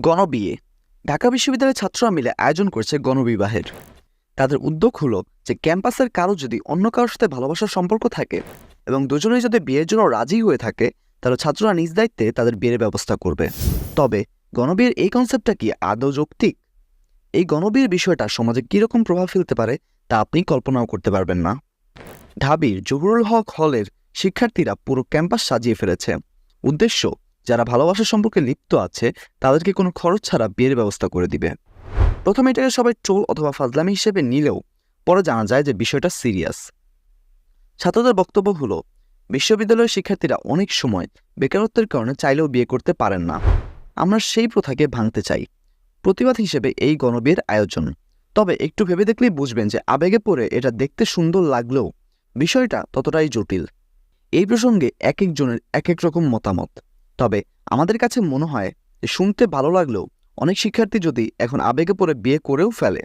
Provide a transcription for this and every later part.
গণবিয়ে। ঢাকা বিশ্ববিদ্যালয়ের ছাত্ররা মিলে আয়োজন করছে গণবিবাহের। তাদের উদ্যোগ হলো যে ক্যাম্পাসের কারও যদি অন্য কারোর সাথে ভালোবাসার সম্পর্ক থাকে এবং দুজনেই যদি বিয়ের জন্য রাজি হয়ে থাকে, তাহলে ছাত্ররা নিজ দায়িত্বে তাদের বিয়ের ব্যবস্থা করবে। তবে গণবিয়ের এই কনসেপ্টটা কি আদৌ যৌক্তিক? এই গণবিয়ের বিষয়টা সমাজে কীরকম প্রভাব ফেলতে পারে, তা আপনি কল্পনাও করতে পারবেন না। ঢাবির জহুরুল হক হলের শিক্ষার্থীরা পুরো ক্যাম্পাস সাজিয়ে ফেলেছে। উদ্দেশ্য যারা ভালোবাসার সম্পর্কে লিপ্ত আছে, তাদেরকে কোনো খরচ ছাড়া বিয়ের ব্যবস্থা করে দিবে। প্রথমে এটাকে সবাই ট্রোল অথবা ফাজলামি হিসেবে নিলেও পরে জানা যায় যে বিষয়টা সিরিয়াস। ছাত্রদের বক্তব্য হলো, বিশ্ববিদ্যালয়ের শিক্ষার্থীরা অনেক সময় বেকারত্বের কারণে চাইলেও বিয়ে করতে পারেন না। আমরা সেই প্রথাকে ভাঙতে চাই। প্রতিবাদ হিসেবে এই গণবিয়ের আয়োজন। তবে একটু ভেবে দেখলেই বুঝবেন যে আবেগে পড়ে এটা দেখতে সুন্দর লাগলেও বিষয়টা ততটাই জটিল। এই প্রসঙ্গে এক একজনের এক এক রকম মতামত। তবে আমাদের কাছে মনে হয় যে শুনতে ভালো লাগলেও অনেক শিক্ষার্থী যদি এখন আবেগে পড়ে বিয়ে করেও ফেলে,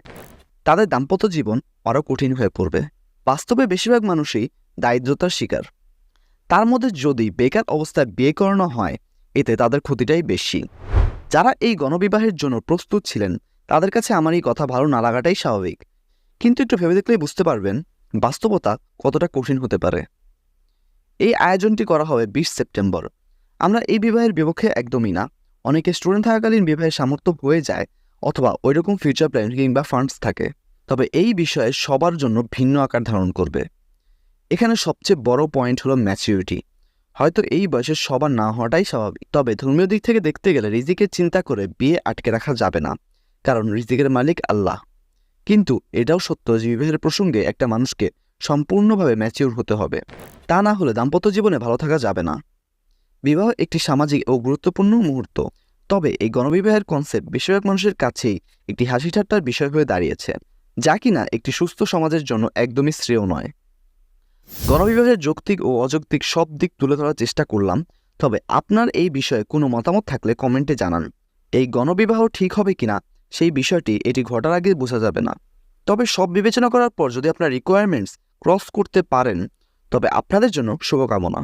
তাদের দাম্পত্য জীবন আরও কঠিন হয়ে পড়বে। বাস্তবে বেশিরভাগ মানুষই দারিদ্রতার শিকার। তার মধ্যে যদি বেকার অবস্থায় বিয়ে করানো হয়, এতে তাদের ক্ষতিটাই বেশি। যারা এই গণবিবাহের জন্য প্রস্তুত ছিলেন, তাদের কাছে আমার এই কথা ভালো না লাগাটাই স্বাভাবিক। কিন্তু একটু ভেবে দেখলেই বুঝতে পারবেন বাস্তবতা কতটা কঠিন হতে পারে। এই আয়োজনটি করা হবে বিশ সেপ্টেম্বর। আমরা এই বিবাহের বিপক্ষে একদমই না। অনেকে স্টুডেন্ট থাকাকালীন বিবাহের সামর্থ্য হয়ে যায় অথবা ওইরকম ফিউচার প্ল্যান কিংবা ফান্ডস থাকে। তবে এই বিষয়ে সবার জন্য ভিন্ন আকার ধারণ করবে। এখানে সবচেয়ে বড় পয়েন্ট হলো ম্যাচিউরিটি হয়তো এই বয়সে সবার না হওয়াটাই স্বাভাবিক, তবে ধর্মীয় দিক থেকে দেখতে গেলে রিজিকের চিন্তা করে বিয়ে আটকে রাখা যাবে না, কারণ রিজিকের মালিক আল্লাহ। কিন্তু এটাও সত্য যে বিবাহের প্রসঙ্গে একটা মানুষকে সম্পূর্ণভাবে ম্যাচিউর হতে হবে। তা না হলে দাম্পত্য জীবনে ভালো থাকা যাবে না। বিবাহ একটি সামাজিক ও গুরুত্বপূর্ণ মুহূর্ত। তবে এই গণবিবাহের কনসেপ্ট বেশিরভাগ মানুষের কাছেই একটি হাসি ঠাট্টার বিষয় হয়ে দাঁড়িয়েছে, যা কিনা একটি সুস্থ সমাজের জন্য একদমই শ্রেয় নয়। গণবিবাহের যৌক্তিক ও অযৌক্তিক সব দিক তুলে ধরার চেষ্টা করলাম, তবে আপনার এই বিষয়ে কোনো মতামত থাকলে কমেন্টে জানান। এই গণবিবাহ ঠিক হবে কিনা সেই বিষয়টি এটি ঘটার আগে বোঝা যাবে না। তবে সব বিবেচনা করার পর যদি আপনার রিকোয়ারমেন্টস ক্রস করতে পারেন, তবে আপনাদের জন্য শুভকামনা।